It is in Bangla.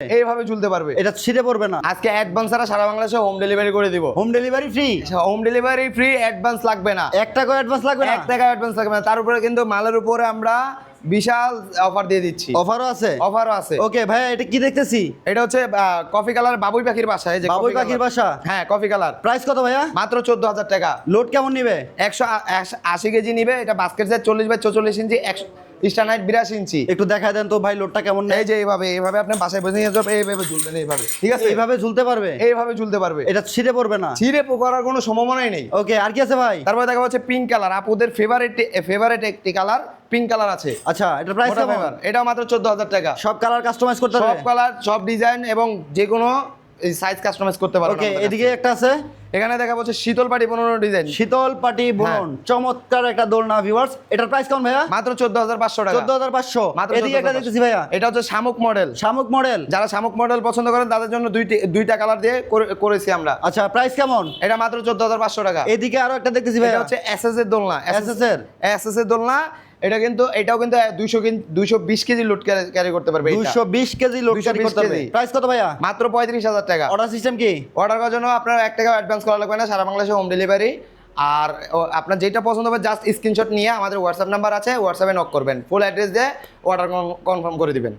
এইভাবে ঝুলতে পারবে। এটা ছিঁড়ে পড়বে না। আজকে অ্যাডভান্স ছাড়া সারা বাংলাদেশে হোম ডেলিভারি করে দিব। Home delivery free home delivery free advance লাগবে না। এক টাকা অ্যাডভান্স লাগবে না? এক টাকা অ্যাডভান্স লাগবে না। তার উপরে কিন্তু মালের উপরে আমরা বিশাল অফার দিয়ে দিচ্ছি। অফারও আছে? অফারও আছে। ওকে ভাইয়া এটা কি দেখতেছি? এটা হচ্ছে কফি কালার বাবুই পাখির বাসা এই যে বাবুই পাখির বাসা? হ্যাঁ কফি কালার প্রাইস কত ভাইয়া? মাত্র চোদ্দ হাজার টাকা। লোড কেমন নিবে? একশো আ- আশ- আশি কেজি নিবে এটা বাস্কেট সাইজ চল্লিশ বাই চল্লিশ ইঞ্চি একশো স্টানাইট বিরাশি ইঞ্চি। একটু দেখায় দেন তো ভাই লোডটা কেমন নেই এই যে এইভাবে এইভাবে আপনি বাসায় বসে নিয়ে যাবেন এইভাবে ঝুলবেন এইভাবে। ঠিক আছে? এইভাবে ঝুলতে পারবে? এইভাবে ঝুলতে পারবে। এটা ছিঁড়ে পড়বে না? ছিঁড়ে করার কোনো সম্ভাবনাই নেই। ওকে আর কি আছে ভাই? তারপরে দেখা যাচ্ছে পিঙ্ক কালার আপুদের ফেভারিট ফেভারিট একটি কালার পিঙ্ক কালার আছে। আচ্ছা এটা প্রাইস কেমন। এটাও মাত্র চোদ্দ হাজার টাকা। সব কালার কাস্টমাইজ করতে সব কালার সব ডিজাইন এবং যে কোনো সাইজ কাস্টমাইজ করতে পারবেন ওকে এদিকে একটা আছে। এখানে দেখা যাচ্ছে শীতল পাটি পনেরো ডিজাইন শীতল পাটি বুনন। চমৎকার একটা দোলনা ভিউয়ার্স এটার প্রাইস কেমন ভাইয়া? মাত্র চোদ্দ হাজার পাঁচশো টাকা। চোদ্দ হাজার পাঁচশো। মাত্র এদিকে একটা দেখতেছি ভাইয়া। এটা হচ্ছে শামুক মডেল শামুক মডেল যারা শামুক মডেল পছন্দ করেন তাদের জন্য দুইটি দুইটা কালার দিয়ে করেছি আমরা। আচ্ছা প্রাইস কেমন? এটা মাত্র চোদ্দ হাজার পাঁচশো টাকা। এদিকে আরও একটা দেখতেছি এটা ভাইয়া। হচ্ছে এসএস এর দোলনা। SS এর? এসএস এর দোলনা। এটা কিন্তু এটাও কিন্তু দুইশো দুইশো বিশ কেজি লোড ক্যারি করতে পারবে এটা। দুইশো বিশ কেজি লোড ক্যারি করতে কেজি। প্রাইস কত ভাইয়া? মাত্র পঁয়ত্রিশ হাজার টাকা। অর্ডার সিস্টেম কি? অর্ডার করার জন্য আপনার এক টাকা অ্যাডভান্স করা লাগবে না, সারা বাংলাদেশে হোম ডেলিভারি আর আপনার যেটা পছন্দ হবে জাস্ট স্ক্রিনশট নিয়ে আমাদের হোয়াটসঅ্যাপ নাম্বার আছে হোয়াটসঅ্যাপে নক করবেন। ফুল অ্যাড্রেস দিয়ে অর্ডার কনফার্ম করে দিবেন।